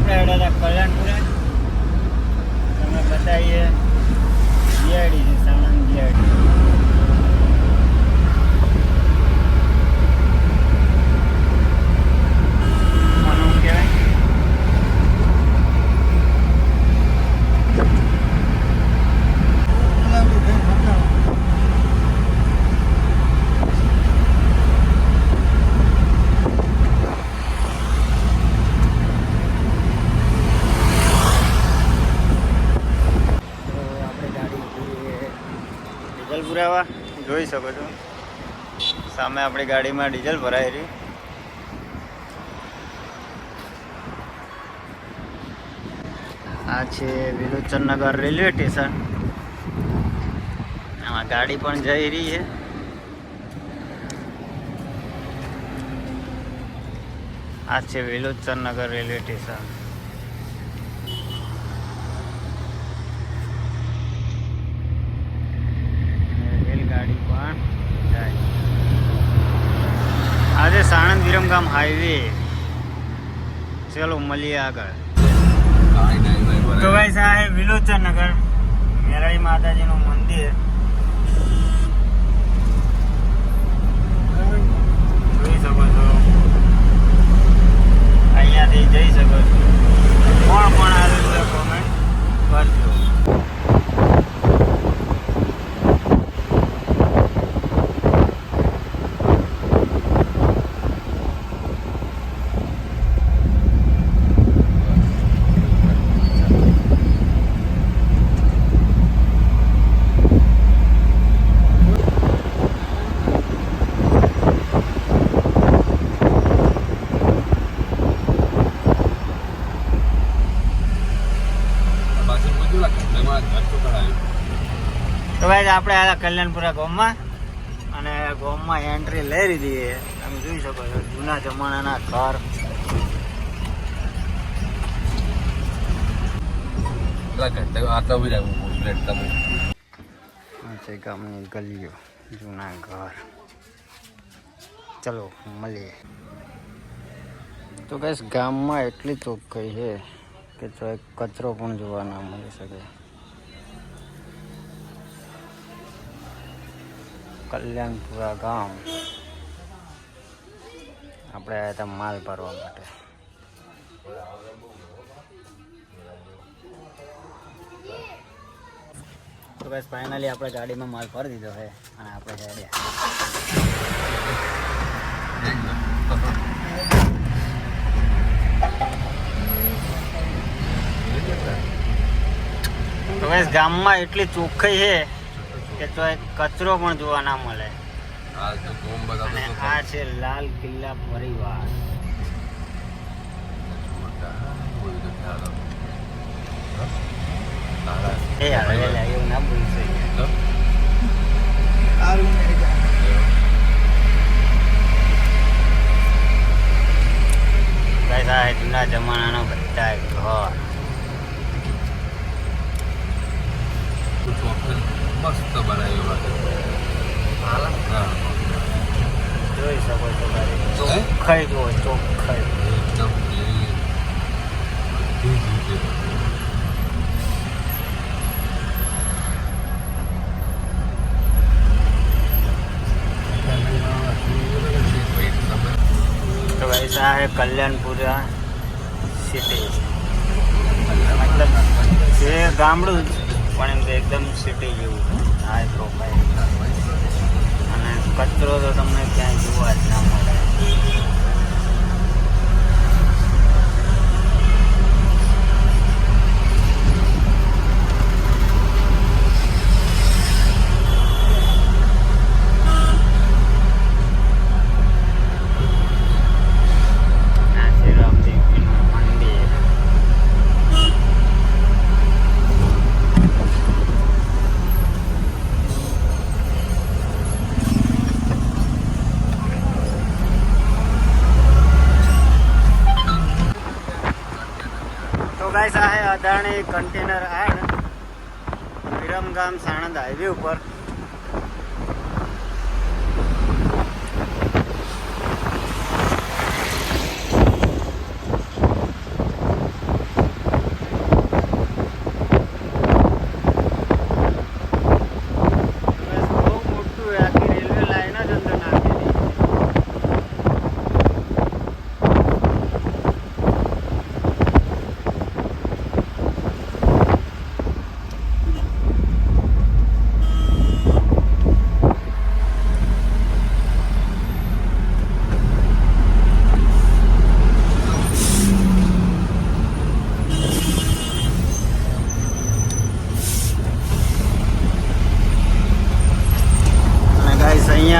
આપણે હેડા હતા કલ્યાણપુરા. તમે બતાવીએ. દિયાળી છે સાણંદ જીઆઈડી આનું શું કહેવાય તો આપણે ગાડી ઊભી છે ડીઝલ પુરાવા, જોઈ શકો છો. સામે આપણી ગાડીમાં ડીઝલ ભરાય રહી. આ છે વિલોચનનગર રેલવે સ્ટેશન. આમાં ગાડી પણ જઈ રહી છે. આ છે વિલોચનનગર રેલવે સ્ટેશન. પણ જાય આજે સાણંદ વિરમગામ હાઈવે ચલો મળીએ આગળ. તો ભાઈ સાહેબ વિલોચન નગર મેરાળી માતાજીનું મંદિર જોઈ શકો છો અહીંયાથી જઈ શકો છો કોણ કોણ આવેલું છે કોમેન્ટ કરજો તો ભાઈ આપણે આવ્યા કલ્યાણપુરા ગામમાં અને ગામમાં એન્ટ્રી લઈ લીધી છે. તમે જોઈ શકો છો જૂના જમાનાના ઘર. આ છે ગામની ગલીઓ જૂના ઘર. ચલો મળીએ. તો કઈશ ગામમાં એટલી ચોખ્ખાઈ છે કે તો એક કચરો પણ જોવા ના મળી શકે. કલ્યાણપુરા ગામ. આપણે આવ્યા હતા માલ ભરવા માટે. તો બસ ફાઇનલી આપણે ગાડીમાં માલ ભરી દીધો છે અને આપણે હેડ્યા. તો ગામમાં એટલી ચોખ્ખાઈ છે કે તો એક કચરો પણ જોવા ના મળે. અને આ છે લાલ કિલ્લા પરિવાર. એ આવે એવું ના બોલશે બસ આ જૂના જમાનાનો બધા ઘર મસ્ત બનાવ્યું જોઈ શકો છો ભાઈ ચોખ્ખાઈ જુઓ ચોખ્ખાઈ તો ભાઈ આ કલ્યાણપુરા સિટી મતલબ જે ગામડું પણ એમ તો એકદમ સિટી જેવું. આ પ્રોફાઇલ અને કચરો તો તમને ક્યાંય જોવા જ ના મળે. તો ગાઈસ આ અદાણી કન્ટેનર આડ વિરમગામ સાણંદ હાઈવે ઉપર.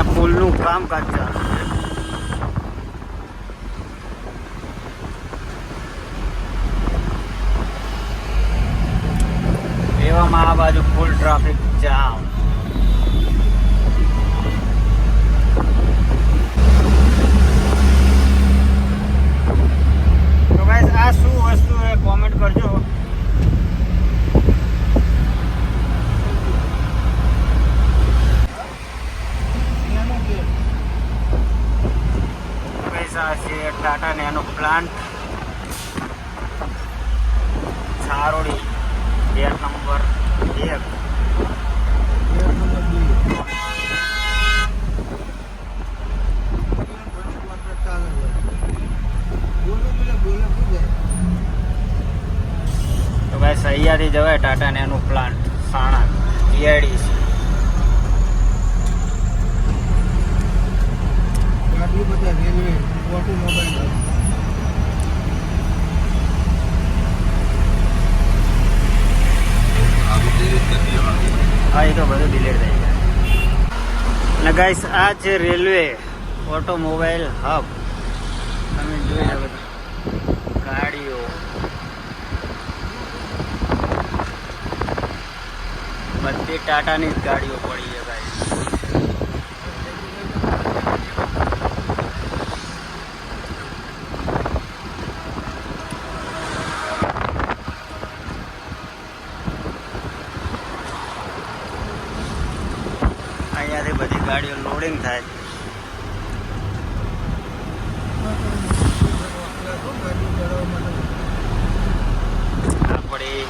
કામકાજ ચાલુ. એવામાં આ બાજુ ફૂલ ટ્રાફિક જામ તો ગાઈસ આ શું વસ્તુ છે કોમેન્ટ કરજો ગાઈસ આ છે ટાટા નેનો પ્લાન્ટ. છારોડી ગેર નંબર એક. તો ગાઈસ, અહીંયાથી જવાય ટાટા નેનો પ્લાન્ટ, સાણા જીઆઈડીસી આવું delete કરી દેવાનું. હા, એ તો બધું ડિલેટ થઈ જાય અને ગાઈસ આ છે રેલવે ઓટોમોબાઈલ હબ તમે જોઈ શકો ગાડીઓ. બધી ટાટાની જ ગાડીઓ પડી છે ગાઈસ અહીંયાથી બધી ગાડીઓ લોડિંગ થાય. આપણી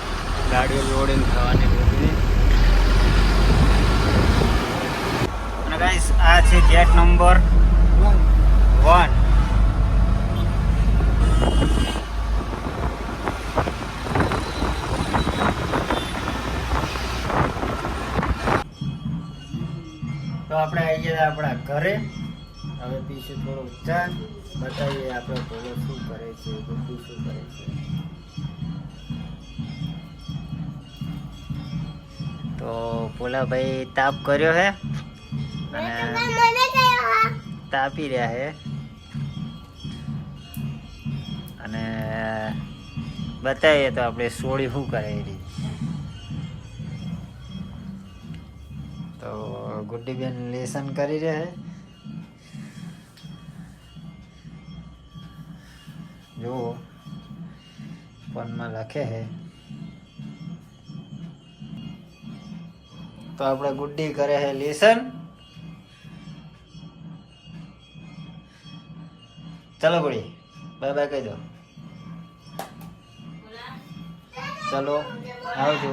ગાડીઓ લોડિંગ થવાની બધી અને ગાઈસ આ છે ગેટ નંબર વન તો આપણે આવી ગયા આપણા ઘરે હવે પીશું થોડો ચા. બતાવીએ આપણે ભોગો શું કરે છે, બધું શું કરે છે. તો ભોલાભાઈ તાપ કર્યો હે? અને તાપી રહ્યા હે. અને બતાવીએ તો આપણે સોળી શું કરે એ તો ગુડ્ડીબેન લેસન કરી રહ્યા છે જુઓ ફોનમાં લખે છે તો આપણે ગુડ્ડી કરે છે લેસન ચલો ગુડી બાય બાય કહી દો ચલો આવજો